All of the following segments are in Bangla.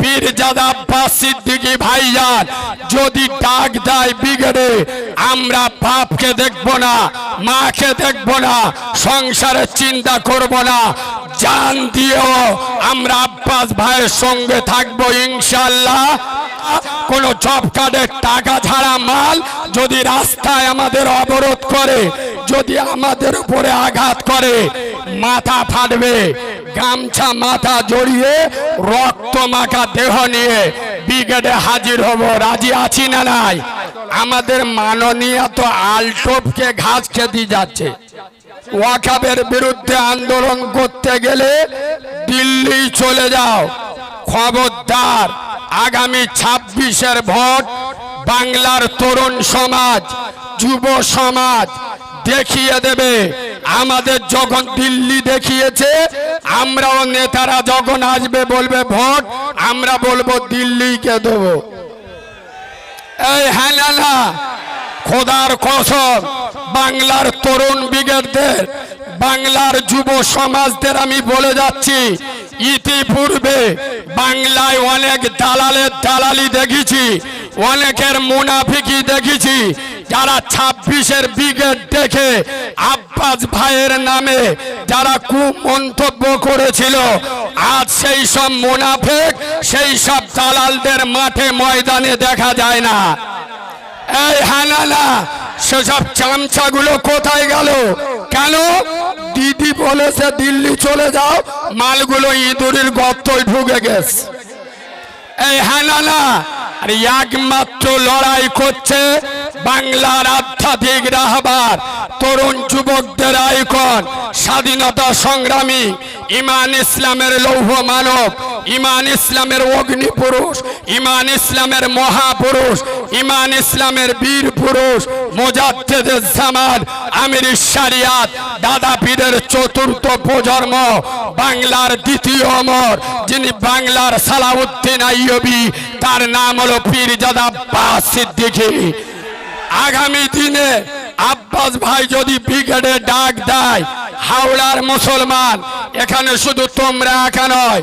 পীরজাদা আব্বাস সিদ্দিকী ভাইজান যদি ডাক দেয় বিগড়ে, আমরা বাপকে দেখব না, মাকে দেখব না, সংসারের চিন্তা করব না। জান দিয়েও আমরা আব্বাস ভাইয়ের সঙ্গে থাকব ইনশাল্লাহ কোন জব কার্ডের টাকা ছাড়া মাল যদি রাস্তায় আমাদের অবরোধ করে, যদি আমাদের উপরে আঘাত করে মাথা ফাটবে। গামছা মাথা জড়িয়ে, রক্ত মাখা দেহ নিয়ে ব্রিগেডে হাজির হব। রাজি আছি না নাই? আমাদের মাননীয় তো আলটোপকে ঘাস খেতে যাচ্ছে। ওয়াকাবের বিরুদ্ধে আন্দোলন করতে গেলে দিল্লি চলে যাও। খবরদার, আগামী ছাব্বিশের ভোট বাংলার তরুণ সমাজ, যুব সমাজ দেখিয়ে দেবে। আমাদের যখন দিল্লি দেখিয়েছে, আমরাও নেতারা যখন আসবে বলবে, ভোট, আমরা বলব দিল্লিকে দেবো। এই হ্যাঁ খোদার কসম, বাংলার তরুণ ব্রিগেডদের, বাংলার যুব সমাজদের আমি বলে যাচ্ছি, ইতিপূর্বে বাংলায় অনেক দালালের দালালি দেখেছি, অনেকের মুনাফিকি দেখেছি যারা ছাব্বিশের ব্রিগেড দেখে আব্বাস ভাইয়ের নামে যারা কুমন্তব্য করেছিল, আজ সেই সব মুনাফেক, সেই সব দালালদের মাঠে ময়দানে দেখা যায় না। এই হানানা, সেসব চামচাগুলো কোথায় গেল? কেন? দিদি বলেছে দিল্লি চলে যাও, মালগুলো ইঁদুরের গর্তয় ঢুকে গেছে। এই হানানা আর একমাত্র লড়াই করছে বাংলার আধ্যাত্মিক রাহবার তরুণ যুবকদের আইকন স্বাধীনতা সংগ্রামী, ইমান ইসলামের লৌহ মানব, ইমান ইসলামের অগ্নি পুরুষ, ইমান ইসলামের মহাপুরুষ, ইমান ইসলামের বীর পুরুষ মোজাদ্দেদের জামান আমির শারিয়াত, দাদা পীরের চতুর্থ প্রজন্ম, বাংলার দ্বিতীয় অমর, যিনি বাংলার সালাউদ্দিন আইয়বি, তার নাম হলো পীরজাদা আব্বাস সিদ্দিকী। আগামী দিনে আব্বাস ভাই যদি ব্রিগেডে ডাক দেয় হাওড়ার মুসলমান, এখানে শুধু তোমরা একা নয়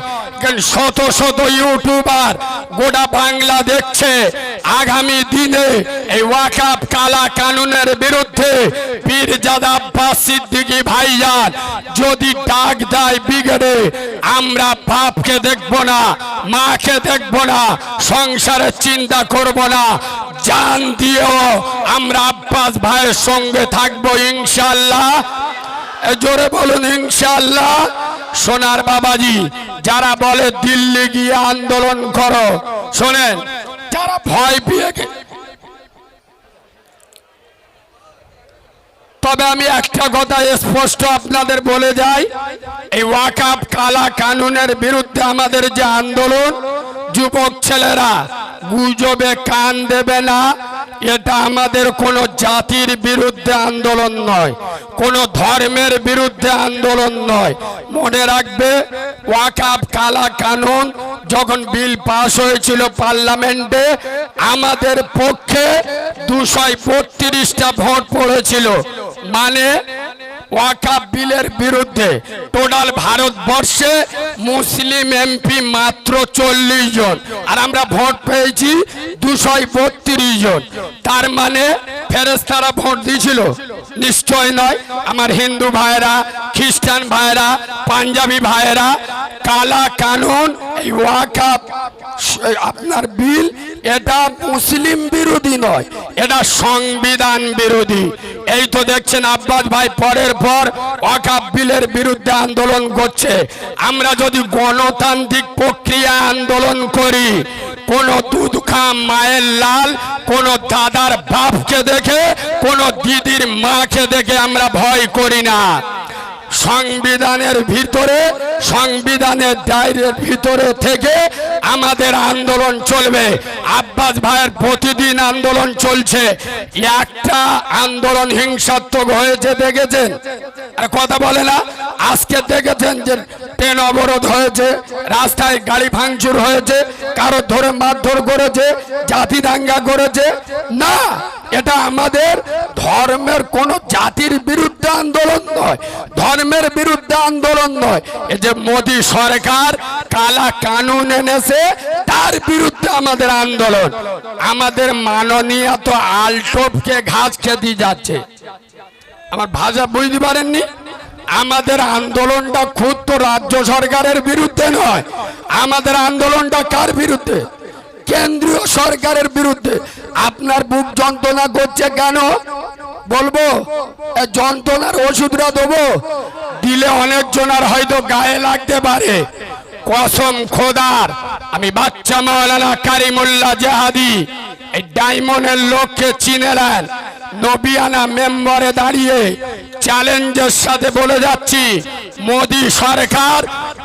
শত শত ইউটিউবার গোটা বাংলা দেখছে। আগামী দিনে এই ওয়াকাপ কালা কানুনের বিরুদ্ধে পীরজাদা আব্বাস সিদ্দিকী ভাইজান যদি ডাক দেয় বিগড়ে, আমরা বাপকে দেখব না, মাকে দেখব না, সংসারের চিন্তা করব না। জান দিয়েও আমরা আব্বাস ভাইয়ের সঙ্গে থাকব ইনশাল্লাহ জোরে বলুন ইনশাল্লাহ সোনার বাবাজি, যারা বলে দিল্লি গিয়ে আন্দোলন করো, শোনেন, যারা ভয় পেয়ে তবে আমি একটা কথা স্পষ্ট আপনাদের বলে যাই, এই ওয়াকাপ কালা কানুনের বিরুদ্ধে আমাদের যে আন্দোলন, যুবক ছেলেরা গুজবে, কান দেবে না এটা আমাদের কোনো জাতির বিরুদ্ধে আন্দোলন নয়, কোনো ধর্মের বিরুদ্ধে আন্দোলন নয়। মনে রাখবে ওয়াকাপ কালা কানুন যখন বিল পাশ হয়েছিল পার্লামেন্টে, আমাদের পক্ষে দুশো বত্রিশটা ভোট পড়েছিল। মানে ওয়াকাপ বিলের বিরুদ্ধে টোটাল ভারতবর্ষে মুসলিম এমপি মাত্র চল্লিশ জন। আর আমরা ভোট পেয়েছি দুশো বত্রিশ জন। তার মানে ফেরেস্তারা ভোট দিয়েছিল। নিশ্চয় নয়। আমার হিন্দু ভাইরা খ্রিস্টান ভাইরা পাঞ্জাবি ভাইরা কালা কানুন, এই ওয়াকাপ আপনার বিল, এটা মুসলিম বিরোধী নয়, এটা সংবিধান বিরোধী। এই তো দেখছেন আব্বাস ভাই পরের পর ওয়াকাপ বিলের বিরুদ্ধে আন্দোলন করছে। আমরা যদি গণতান্ত্রিক প্রক্রিয়া আন্দোলন করি, কোন দুধ খা মায়ের লাল, কোন দাদার বাপকে দেখে, কোন দিদির মাকে দেখে আমরা ভয় করি না। সংবিধানের ভিতরে, সংবিধানের দায়ের ভিতরে থেকে আমাদের আন্দোলন চলবে। আব্বাস ভাইয়ের প্রতিদিন আন্দোলন চলছে। একটা আন্দোলন হিংসাত্মক হয়েছে, দেখেছেন? আর কথা বলে না, আজকে দেখেছেন যে ট্রেন অবরোধ হয়েছে, রাস্তায় গাড়ি ভাঙচুর হয়েছে কারও ধরে মারধর করেছে, জাতি দাঙ্গা করেছে। না এটা আমাদের ধর্মের কোন জাতির বিরুদ্ধে আন্দোলন নয়। ধর্মের বিরুদ্ধে আন্দোলন নয়। এই যে মোদী সরকার কালা কানুন এনেছে, তার বিরুদ্ধে আমাদের আন্দোলন। আমাদের মাননীয় তো আলটোপকে ঘাস খেতে যাচ্ছে। আমার ভাষা বুঝতে পারেননি? আমাদের আন্দোলনটা খুদ তো রাজ্য সরকারের বিরুদ্ধে নয়। আমাদের আন্দোলনটা কার বিরুদ্ধে? কেন্দ্রীয় সরকারের বিরুদ্ধে আপনার বুক যন্ত্রণা করছে কেন? বলব যন্ত্রণার ওষুধটা দেবো। দিলে অনেক জনার হয়তো গায়ে লাগতে পারে। কসম খোদার, আমি বাচ্চা মাওলানা কারিমুল্লাহ জাহাদি, এই ডায়মন্ডের লোককে চিনে নেন। নবিয়ানা মেম্বারে দাঁড়িয়ে চ্যালেঞ্জের সাথে বলে যাচ্ছি, মোদি সরকার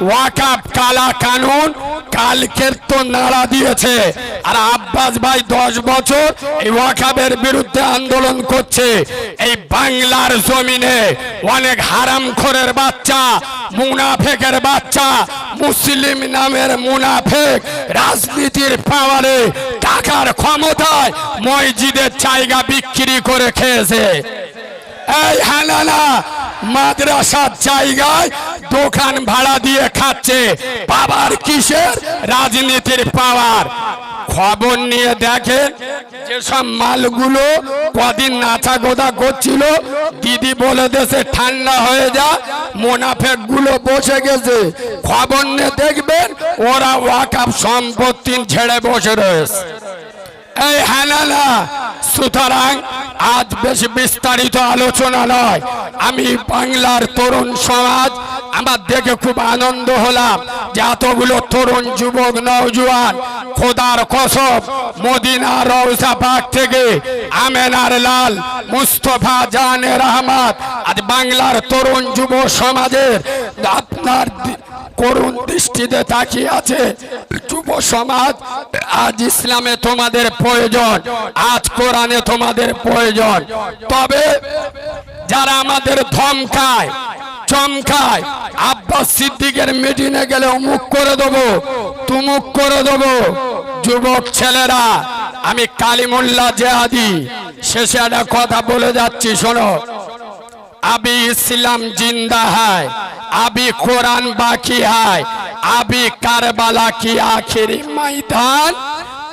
ওয়াকাপ কালা কানুন, কালকের তো নাড়া দিয়েছে। আর আব্বাস ভাই দশ বছর এই ওয়াকাবের বিরুদ্ধে আন্দোলন করছে। এই বাংলার জমিনে অনেক হারাম খোরের বাচ্চা, মুনাফেকের বাচ্চা, মুসলিম নামের মুনাফেক রাজনীতির পাওয়ারে টাকার ক্ষমতায় মসজিদের জায়গা বিক্রি করে খেয়েছে। এই হানানা মাদ্রাসার জায়গায় দোকান ভাড়া দিয়ে খাচ্ছে। বাবার কিসের? রাজনীতির পাওয়ার। খবর নিয়ে দেখেন যেসব মালগুলো কদিন নাচা গোদা করছিল, দিদি বলে দেশে ঠান্ডা হয়ে যা মোনাফেকগুলো বসে গেছে। খবর নিয়ে দেখবেন, ওরা ওয়াকাপ সম্পত্তি ছেড়ে বসে রয়েছে। এই হানানা, সুতরাং আজ বেশ বিস্তারিত আলোচনা নয়। আমি বাংলার তরুণ সমাজ আমার দেখে খুব আনন্দ হলাম যে এতগুলো তরুণ যুবক, নওজোয়ান, খোদার কসব মদিনা রওজা পাক থেকে আমেনার লাল, মুস্তফা জানের আহমদ আজ বাংলার তরুণ যুব সমাজের আপনার করুণ দৃষ্টিতে তাকিয়ে আছে যুব সমাজ। আজ ইসলামে তোমাদের প্রয়োজন, আজ কোরআনে তোমাদের প্রয়োজন। তবে যারা আমাদের ধমকায় চমকায় আব্বাস সিদ্দিকের মিটিংয়ে গেলে অমুক করে দেবো তুমুক করে দেবো যুবক ছেলেরা আমি কালিমুল্লাহ জেহাদি শেষে একটা কথা বলে যাচ্ছি শোনো अभी इस्लाम जिंदा है अभी कुरान बाकी है अभी करबला की आखिरी मैदान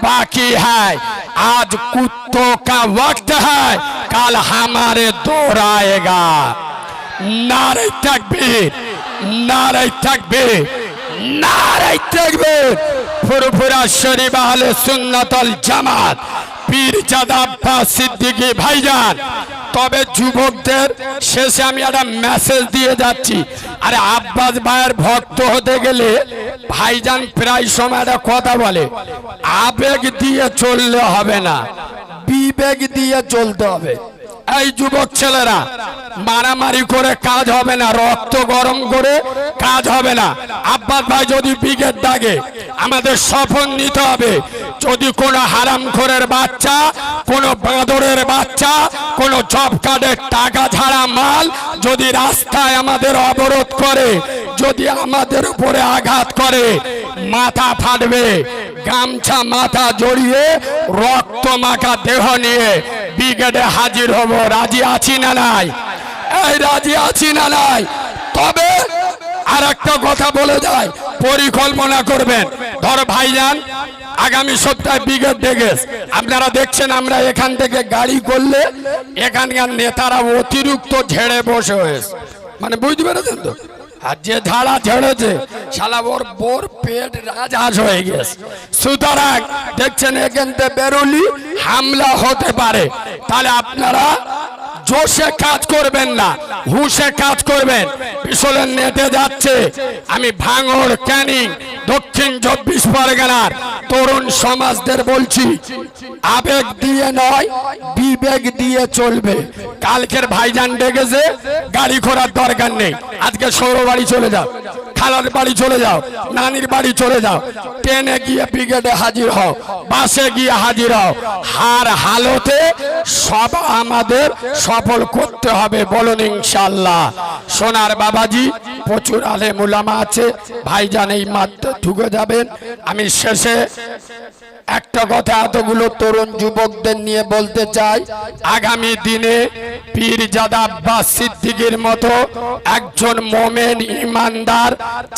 बाकी है आज कुत्तों का वक्त है कल हमारे दौर आएगा নারাই থাকবে নারাই থাকবে নারাই থাকবে। পুরোপুরা শরীফ আহলে সুন্নাতল জামাত পীরজাদা আব্বাস সিদ্দিকী ভাইজান। তবে যুবকদের শেষে আমি একটা মেসেজ দিয়ে যাচ্ছি। আরে আব্বাস ভাইয়ের ভক্ত হতে গেলে ভাইজান প্রায় সময় একটা কথা বলে, আবেগ দিয়ে চললে হবে না বিবেগ দিয়ে চলতে হবে। এই যুবক ছেলেরা, মারামারি করে কাজ হবে না, রক্ত গরম করে কাজ হবে না। আব্বাস ভাই যদি বিগের দাগে, আমাদের সফল নিতে হবে। যদি কোনো হারাম খোরের বাচ্চা, কোনো বাঁদরের বাচ্চা, কোনো জব কার্ডের টাকা ছাড়া মাল যদি রাস্তায় আমাদের অবরোধ করে, যদি আমাদের উপরে আঘাত করে, মাথা ফাটবে, গামছা মাথা জড়িয়ে, রক্ত মাখা দেহ নিয়ে ব্রিগেডে হাজির হব। রাজি আছি না নাই? এই, রাজি আছি না নাই? তবে আর একটা কথা বলে যায়, পরিকল্পনা করবেন। ধর ভাইজান, আগামী সপ্তাহে ব্রিগেড ডেগেস আপনারা দেখছেন, আমরা এখান থেকে গাড়ি করলে এখানকার নেতারা অতিরিক্ত ঝেড়ে বসে হয়েছে। মানে বুঝতে পেরেছেন তো? আর যে ধারা ঝেড়েছে, শালা ওর বোর পেট রাজহাঁস হয়ে গেছে। সুতরাং দেখছেন এখান থেকে বেরোলি, হামলা হতে পারে। তাহলে আপনারা জোশে কাজ করবেন না, হুশে কাজ করবেন। পিছলের নেটে যাচ্ছে। আমি ভাঙড় ক্যানিং, দক্ষিণ চব্বিশ পরগনার তরুণ সমাজদের বলছি, আবেগ দিয়ে নয়, বিবেক দিয়ে চলবে। কালকের ভাইজান ডেকেছে, গাড়ি ঘোড়ার দরকার নেই। আজকে সৌর বাড়ি চলে যাও খালার বাড়ি চলে যাও, নানির বাড়ি চলে যাও। ট্রেনে গিয়ে ব্রিগেডে হাজির হও, বাসে গিয়ে হাজির হও। হার হালতে সব আমাদের সফল করতে হবে বলুন ইনশাল্লাহ সোনার বাবাজি, প্রচুর আলে মুলামা আছে, ভাইজান এই মাত্র ঢুকে যাবেন। আমি শেষে একটা কথা এতগুলো তরুণ যুবকদের নিয়ে বলতে চাই, আগামী দিনে পীরজাদা আব্বাস সিদ্দিকের মতো একজন মোমেন ইমানদার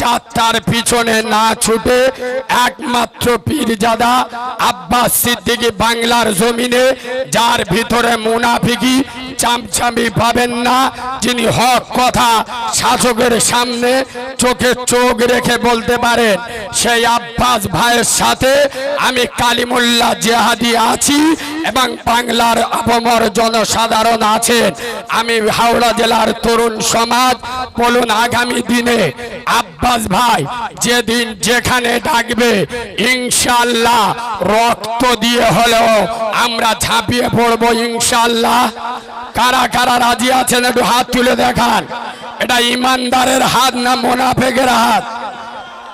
যাত্রার পিছনে না ছুটে, একমাত্র পীরজাদা আব্বাস সিদ্দিকী বাংলার জমিনে, যার ভিতরে মুনাফিকি চামচামি পাবেন না, যিনি হক কথা শাসকের সামনে চোখে চোখ রেখে বলতে পারেন, সেই আব্বাস ভাইয়ের সাথে আমি কালিমুল্লাহ জেহাদি আছি এবং বাংলার আপামর জনসাধারণ আছেন। আমি হাওড়া জেলার তরুণ সমাজ বলুন, আগামী দিনে আব্বাস ভাই যেদিন যেখানে ডাকবে, ইনশাল্লাহ রক্ত দিয়ে হলেও আমরা ঝাঁপিয়ে পড়ব, ইনশাল্লাহ। কারা কারা রাজি আছেন, একটু হাত তুলে দেখান। এটা ইমানদারের হাত না মোনাফেকের হাত?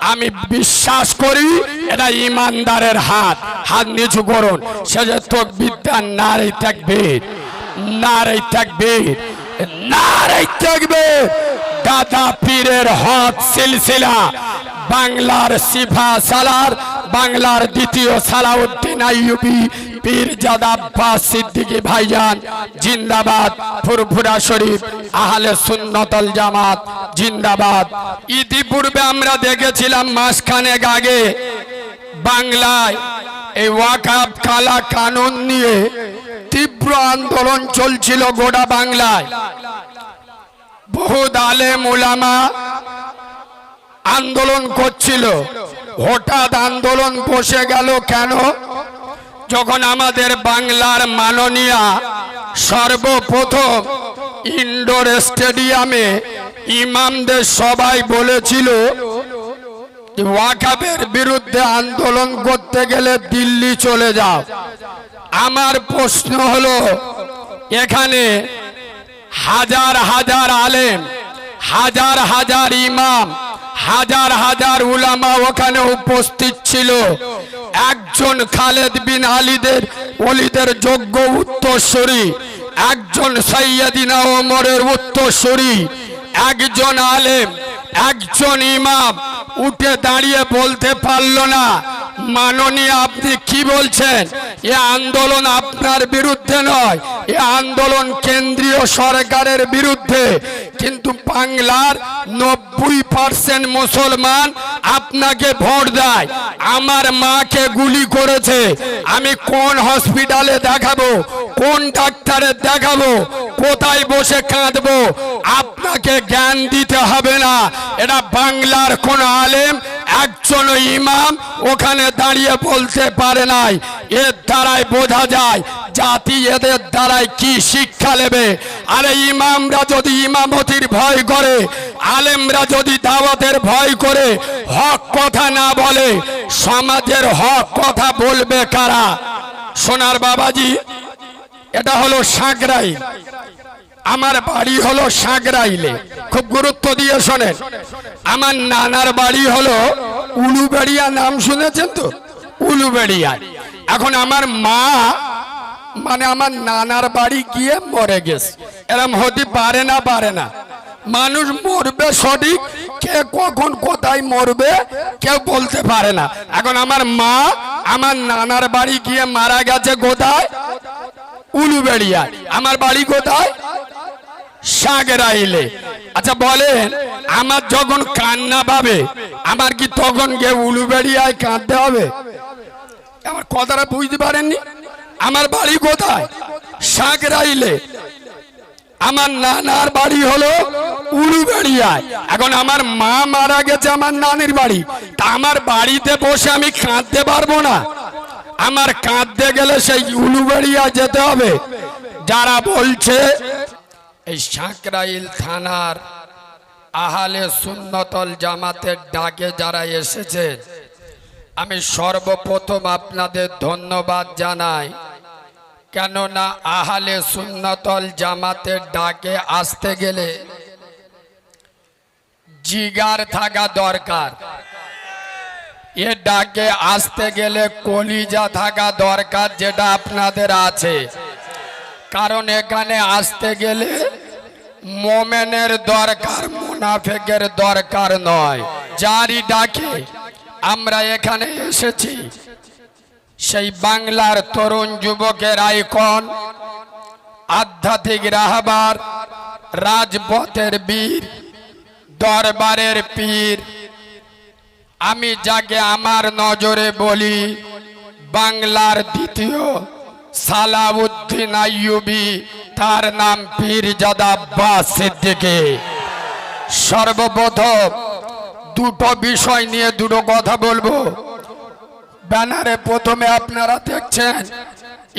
আমি বিশ্বাস করি এটা ইমানদারের হাত। হাত নিচু করুন। সে যে তোক বিদ্যা নারী থাকবে নারী থাকবে নারী থাকবে দাদা পীরের হক সিলসিলা। বাংলার সিফা সালার, বাংলার দ্বিতীয় সালাউদ্দিন আইয়ুবি পীর আব্বাস সিদ্দিকী ভাইজান, জিন্দাবাদ, ফুরফুরা শরীফ, আহলে সুন্নতল জামাত, জিন্দাবাদ। ইতিপূর্বে আমরা দেখেছিলাম মাসখানেক আগে বাংলায় এই ওয়াকাব কালা কানুন নিয়ে তীব্র আন্দোলন চলছিল গোটা বাংলায়। বহু দালে মুলামা আন্দোলন করছিল। হঠাৎ আন্দোলন বসে গেল কেন? যখন আমাদের বাংলার মাননীয়া সর্বপ্রথম ইনডোর স্টেডিয়ামে ইমামদের সবাই বলেছিল ওয়াকাবের বিরুদ্ধে আন্দোলন করতে গেলে দিল্লি চলে যাও। আমার প্রশ্ন হলো, এখানে হাজার হাজার আলেম, হাজার হাজার ইমাম, হাজার হাজার উলামা ওখানে উপস্থিত ছিল। একজন খালেদ বিন আলীদের, অলিদের যোগ্য উত্তরসূরি, একজন সৈয়দিনা ওমরের উত্তরসূরি একজন আলেম, একজন ইমাম, উঠে দাঁড়িয়ে বলতে পারল না। মাননীয় আপনি কি বলছেন? এ আন্দোলন আপনার বিরুদ্ধে নয়, এ আন্দোলন কেন্দ্রীয় সরকারের বিরুদ্ধে। কিন্তু বাংলার নব্বই পার্সেন্ট মুসলমান আপনাকে ভোট দেয়। আমার মাকে গুলি করেছে। আমি কোন হসপিটালে দেখাবো? কোন ডাক্তারে দেখাবো? কোথায় বসে কাঁদবো? আপনাকে জ্ঞান দিতে হবে না। এটা বাংলার কোন আলেম, একজন ইমাম ওখানে দাঁড়িয়ে বলতে পারে নাই। এর দ্বারাই বোঝা যায় জাতি এদের দ্বারাই কি শিক্ষা নেবে? আরে ইমামরা যদি ইমামতির ভয় করে, আলেমরা যদি দাওয়াতের ভয় করে, হক কথা না বলে, সমাজের হক কথা বলবে কারা? সোনার বাবাজি, এটা হলো সাঁকরাই আমার বাড়ি হলো সাঁকরাইলে খুব গুরুত্ব দিয়ে শোনেন। আমার নানার বাড়ি হলো উলুবেড়িয়া, নাম শুনেছেন তো? উলুবেড়িয়া এখন আমার মা মানে আমার নানার বাড়ি গিয়ে মরে গেছে। এরম হতে পারে না পারে না। মানুষ মরবে সঠিক, কে কখন কোথায় মরবে কেউ বলতে পারে না। এখন আমার মা, আমার নানার বাড়ি গিয়ে মারা গেছে কোথায়? আমার বাড়ি কোথায়? আচ্ছা বলেন, আমার যখন কান্না পাবে, আমার কি তখন গিয়ে উলুবেড়িয়ায় কাঁদতে হবে? আমার কথাটা বুঝতে পারেননি? আমার বাড়ি কোথায়? সাগরাইলে আমার নানার বাড়ি হলো উলুবেড়িয়ায়। এখন আমার মা মারা গেছে আমার নানির বাড়ি। তা আমার বাড়িতে বসে আমি কাঁদতে পারব না। আমার কাঁদতে গেলে সেই উলুবেড়িয়া যেতে হবে। যারা বলছে, এই সাঁকরাইল থানার আহালে সুন্নতল জামাতের ডাকে যারা এসেছে আমি সর্বপ্রথম আপনাদের ধন্যবাদ জানাই। কেননা আহালে সুন্নতল জামাতের ডাকে আসতে গেলে জিগার থাকা দরকার। এ ডাকে আসতে গেলে কলিজা থাকা দরকার যেটা আপনাদের আছে। কারণ এখানে আসতে গেলে মোমেনের দরকার, মুনাফেকের দরকার নয়। যারই ডাকে আমরা এখানে এসেছি। সেই বাংলার তরুণ যুবকের আইকন, আধ্যাত্মিক রাহবার, রাজপথের বীর, দরবারের পীর। আমি যাকে আমার নজরে বলি, বাংলার দ্বিতীয় সালাউদ্দিন আইয়ুবি, তার নাম পীরজাদা আব্বাস সিদ্দিকী। সর্বপ্রথম দুটো বিষয় নিয়ে দুটো কথা বলব। ব্যানারে প্রথমে আপনারা দেখছেন,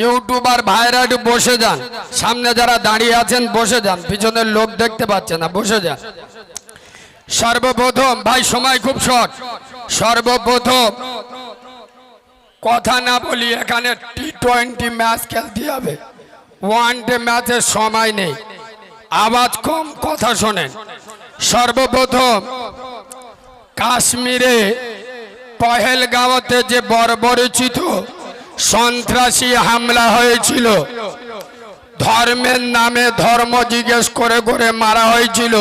ইউটিউবার ভাইরা বসে যান। সামনে যারা দাঁড়িয়ে আছেন, বসে যান। পিছনের লোক দেখতে পাচ্ছে না, বসে যান। সর্বপ্রথম, ভাই, সময় খুব শর্ট। সর্বপ্রথম, কথা না বলি এখানে টি টোয়েন্টি ম্যাচ খেলতে হবে। ওয়ান ডে ম্যাচের সময় নেই। আওয়াজ কম, কথা শোনেন। সর্বপ্রথম কাশ্মীরে পহেলগাঁওতে যে বর্বরচিত সন্ত্রাসী হামলা হয়েছিল, ধর্মের নামে ধর্ম জিজ্ঞেস করে করে মারা হয়েছিল,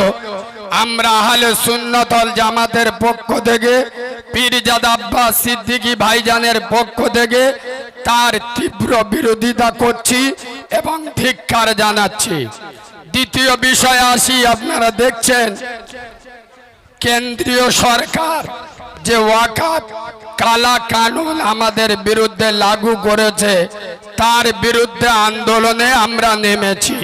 আমরা হালে সুন্নতল জামাতের পক্ষ থেকে, পীরজাদা আব্বাস সিদ্দিকী ভাইজানের পক্ষ থেকে তার তীব্র বিরোধিতা করছি এবং ধিক্কার জানাচ্ছি। দ্বিতীয় বিষয় আসি, আপনারা দেখছেন কেন্দ্রীয় সরকার যে ওয়াকাত কালা কানুন আমাদের বিরুদ্ধে লাগু করেছে, তার বিরুদ্ধে আন্দোলনে আমরা নেমেছি।